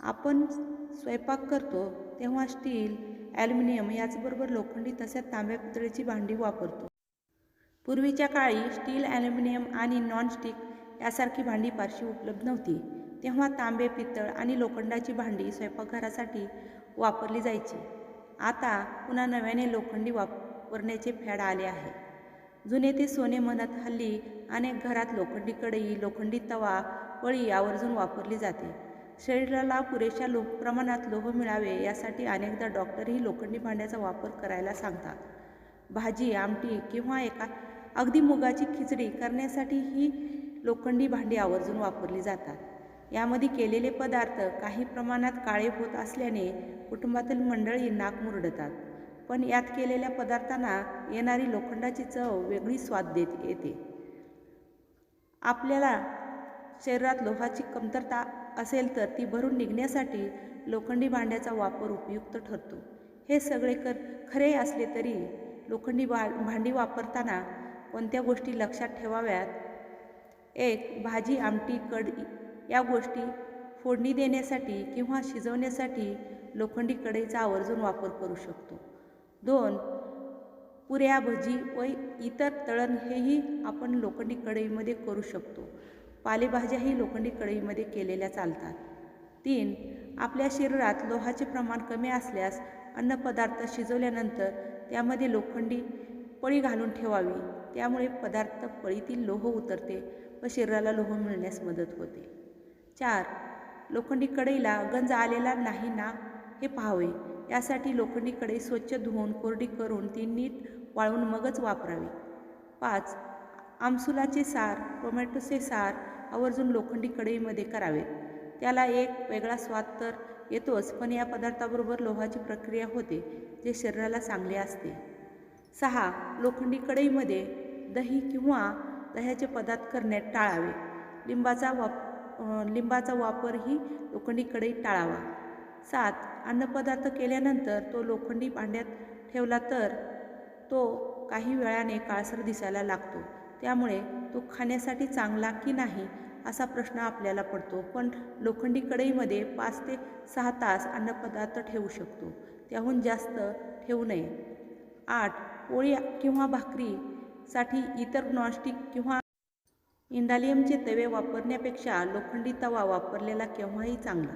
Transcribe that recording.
आपण स्वयंपाक करतो तेव्हा स्टील ॲल्युमिनियम याचबरोबर लोखंडी तसेच तांब्या पितळीची भांडी वापरतो. पूर्वीच्या काळी स्टील ॲल्युमिनियम आणि नॉनस्टिक यासारखी भांडी फारशी उपलब्ध नव्हती. तेव्हा तांबे पितळ आणि लोखंडाची भांडी स्वयंपाकघरासाठी वापरली जायची. आता पुन्हा नव्याने लोखंडी वापरण्याचे फॅड आले आहे. जुने ते सोने म्हणत हल्ली अनेक घरात लोखंडी कढई लोखंडी तवा पळी आवर्जून वापरली जाते. शरीराला पुरेशा लो प्रमाणात लोह मिळावे यासाठी अनेकदा डॉक्टरही लोखंडी भांड्याचा वापर करायला सांगतात. भाजी आमटी किंवा एका अगदी मुगाची खिचडी करण्यासाठी ही लोखंडी भांडी आवर्जून वापरली जातात. यामध्ये केलेले पदार्थ काही प्रमाणात काळे होत असल्याने कुटुंबातील मंडळी नाक मुरडतात. पण यात केलेल्या पदार्थांना येणारी लोखंडाची चव वेगळी स्वाद देत येते. आपल्याला शरीरात लोहाची कमतरता असेल तर ती भरून निघण्यासाठी लोखंडी भांड्याचा वापर उपयुक्त ठरतो. हे सगळे कर खरे असले तरी लोखंडी भा भांडी वापरताना कोणत्या गोष्टी लक्षात ठेवाव्यात? एक भाजी आमटी कढई या गोष्टी फोडणी देण्यासाठी किंवा शिजवण्यासाठी लोखंडी कढईचा आवर्जून वापर करू शकतो. दोन पुऱ्या भजी व इतर तळण हेही आपण लोखंडी कढईमध्ये करू शकतो. पालेभाज्याही लोखंडी कढईमध्ये केलेल्या चालतात. तीन आपल्या शरीरात लोहाचे प्रमाण कमी असल्यास अन्नपदार्थ शिजवल्यानंतर त्यामध्ये लोखंडी पळी घालून ठेवावी. त्यामुळे पदार्थ पळीतील लोह उतरते व शरीराला लोह मिळण्यास मदत होते. चार लोखंडी कढईला गंज आलेला नाही ना हे पाहावे. यासाठी लोखंडी कढई स्वच्छ धुवून कोरडी करून ती नीट वाळवून मगच वापरावी. पाच आमसुलाचे सार टोमॅटोचे सार आवर्जून लोखंडी कढईमध्ये करावेत त्याला एक वेगळा स्वाद तर येतोच पण या पदार्थाबरोबर लोहाची प्रक्रिया होते जे शरीराला चांगले असते. सहा. लोखंडी कढईमध्ये दही किंवा दह्याचे पदार्थ करण्यात टाळावे. लिंबाचा वाप लिंबाचा वापरही लोखंडी कढईत टाळावा. सात. अन्नपदार्थ केल्यानंतर तो लोखंडी भांड्यात ठेवला तर तो काही वेळाने काळसर दिसायला लागतो. त्यामुळे तो खाण्यासाठी चांगला की नाही असा प्रश्न आपल्याला पडतो. पण लोखंडी कढईमध्ये पाच ते सहा तास अन्नपदार्थ ठेवू शकतो. त्याहून जास्त ठेवू नये. आठ. पोळी किंवा भाकरीसाठी इतर नॉनस्टिक किंवा इंडालियमचे तवे वापरण्यापेक्षा लोखंडी तवा वापरलेला केव्हाही चांगला.